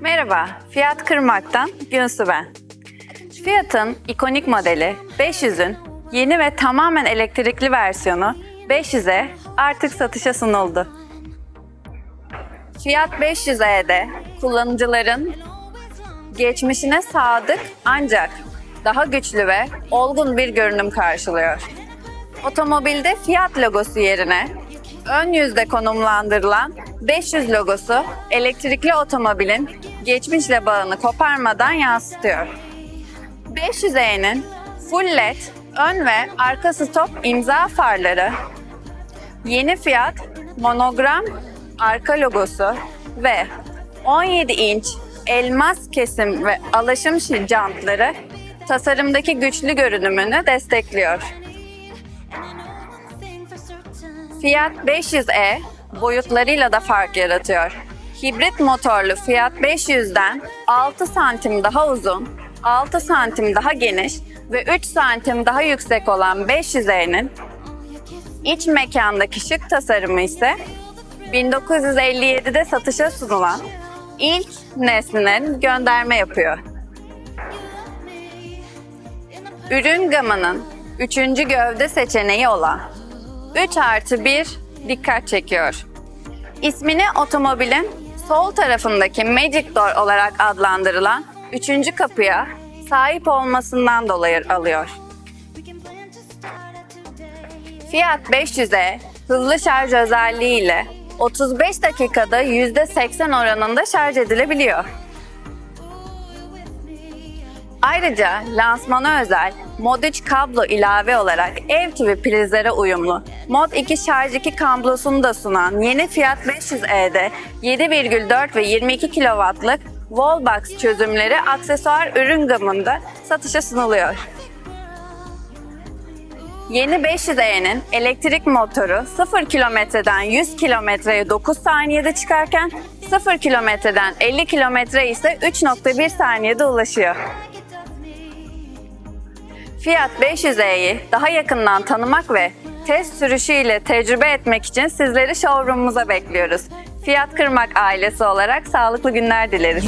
Merhaba, Fiyat Kırmak'tan Günsu ben. Fiyat'ın ikonik modeli 500'ün yeni ve tamamen elektrikli versiyonu 500'e artık satışa sunuldu. Fiyat 500e'de kullanıcıların geçmişine sadık ancak daha güçlü ve olgun bir görünüm karşılıyor. Otomobilde Fiat logosu yerine ön yüzde konumlandırılan 500 logosu elektrikli otomobilin geçmişle bağını koparmadan yansıtıyor. 500e'nin full led ön ve arka stop imza farları, yeni Fiat monogram arka logosu ve 17 inç elmas kesim ve alaşım jantları tasarımdaki güçlü görünümünü destekliyor. Fiat 500e boyutlarıyla da fark yaratıyor. Hibrit motorlu Fiat 500'den 6 santim daha uzun, 6 santim daha geniş ve 3 santim daha yüksek olan 500e'nin iç mekandaki şık tasarımı ise 1957'de satışa sunulan ilk neslinin gönderme yapıyor. Ürün gamının üçüncü gövde seçeneği olan 3 artı 1 dikkat çekiyor. İsmini otomobilin sol tarafındaki Magic Door olarak adlandırılan üçüncü kapıya sahip olmasından dolayı alıyor. Fiat 500'e hızlı şarj özelliğiyle 35 dakikada %80 oranında şarj edilebiliyor. Ayrıca lansmana özel Mod 3 kablo ilave olarak ev gibi prizlere uyumlu Mod 2 şarj 2 kablosunu da sunan yeni Fiat 500e'de 7,4 ve 22 kW'lık Wallbox çözümleri aksesuar ürün gamında satışa sunuluyor. Yeni 500e'nin elektrik motoru 0 kilometreden 100 kilometreye 9 saniyede çıkarken 0 kilometreden 50 kilometre ise 3.1 saniyede ulaşıyor. Fiat 500e'yi daha yakından tanımak ve test sürüşüyle tecrübe etmek için sizleri showroom'umuza bekliyoruz. Fiat Kırmak ailesi olarak sağlıklı günler dileriz.